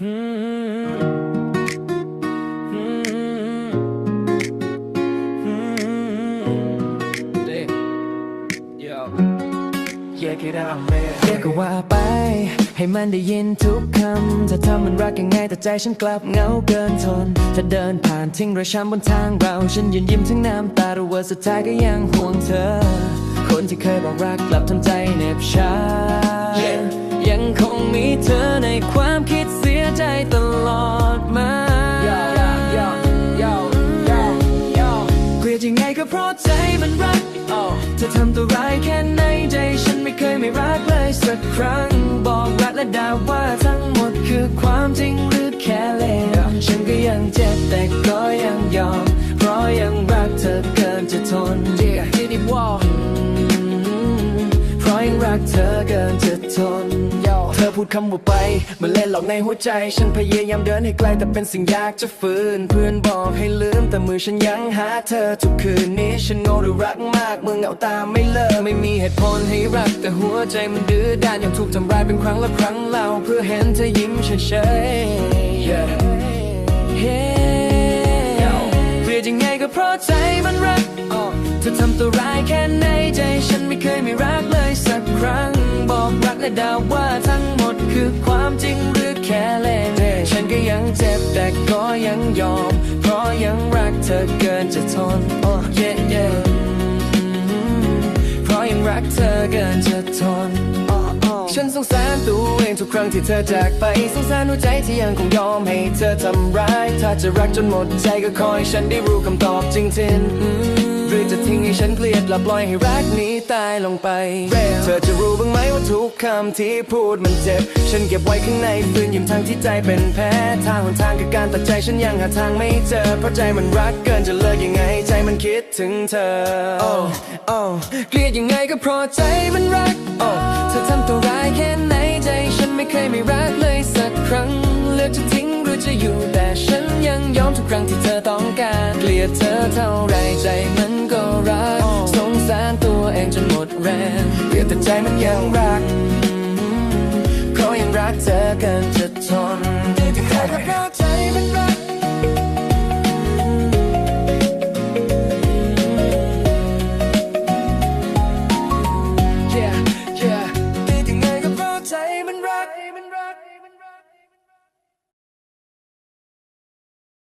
เรียกก็ว่าไป ให้มันได้ยินทุกคำถ้าทำมันรักยังไงแต่ใจฉันกลับเหงาเกินทนถ้าเดินผ่านทิ้งรอยช้ำบนทางเรา ฉันยืนยิ้มทั้งน้ำตาแต่ว่าสุดท้ายก็ยังห่วงเธอ คนที่เคยบอกรักกลับทำใจเหน็บชา ยดยังไงก็เพราะใจมันรักเธอทำตัวร้ายแค่ไหนใจฉันไม่เคยไม่รักเลยสักครั้ง บอกรักและด่าว่าทั้งหมดคือความจริงหรือแค่เล่นฉันก็ยังเจ็บแต่ก็ยังยอม เพราะยังรักเธอเกินจะทน Yeah, hit it wall เพราะยังรักเธอเกินจะทนเธอพูดคำว่าไปมันเล่นหลอกในหัวใจ ฉันพยายามเดินให้ไกลแต่เป็นสิ่งยากจะฝืน เพื่อนบอกให้ลืมแต่มือฉันยังหาเธอทุกคืนนี้ฉันโง่หรือรักมากเมื่อเหงาตามไม่เลิกไม่มีเหตุผลให้รัก แต่หัวใจมันดื้อด้านยังถูกทำร้ายเป็นครั้งละครั้งเล่าเพื่อเห็นเธอยิ้มเฉยๆ Yeah. Yeah. เกลียดยังไงก็เพราะใจมันรักเธอทำตัวร้ายแค่ไหน กเธอเกินจะทน oh, yeah, yeah. เพราะยังรักเธอเกินจะทนฉันสงสารตัวเองทุกครั้งที่เธอจากไป สงสารหัวใจที่ยังคงยอมให้เธอทำร้าย ถ้าจะรักจนหมดใจก็ขอให้ฉันได้รู้คำตอบจริงๆ อืมหรือจะทิ้งให้ฉันเกลียดและปล่อยให้รักนี้ตายลงไป เธอจะรู้บ้างไหมว่าทุกคำที่พูดมันเจ็บ ฉันเก็บไว้ข้างในฝืนยิ้มทางที่ใจเป็นแผลทางหนทางคือการตัดใจฉันยังหาทางไม่เจอ เพราะใจมันรักเกินจะเลิกยังไง ใจมันคิดถึงเธอโอ้โอ้เกลียดยังไงก็เพราะใจมันรักโอ้เธอทำตัวร้ายแค่ไหนใจฉันไม่เคยไม่รักเลยสักครั้งเลือกจะทิ้งหรือจะอยู่แต่ฉันยังยอมทุกครั้งที่เธอต้องการ เกลียดเธอเท่าไร ใจมันยังรักเพราะยังรักเธอเกินจะทนที่ใครก็รัก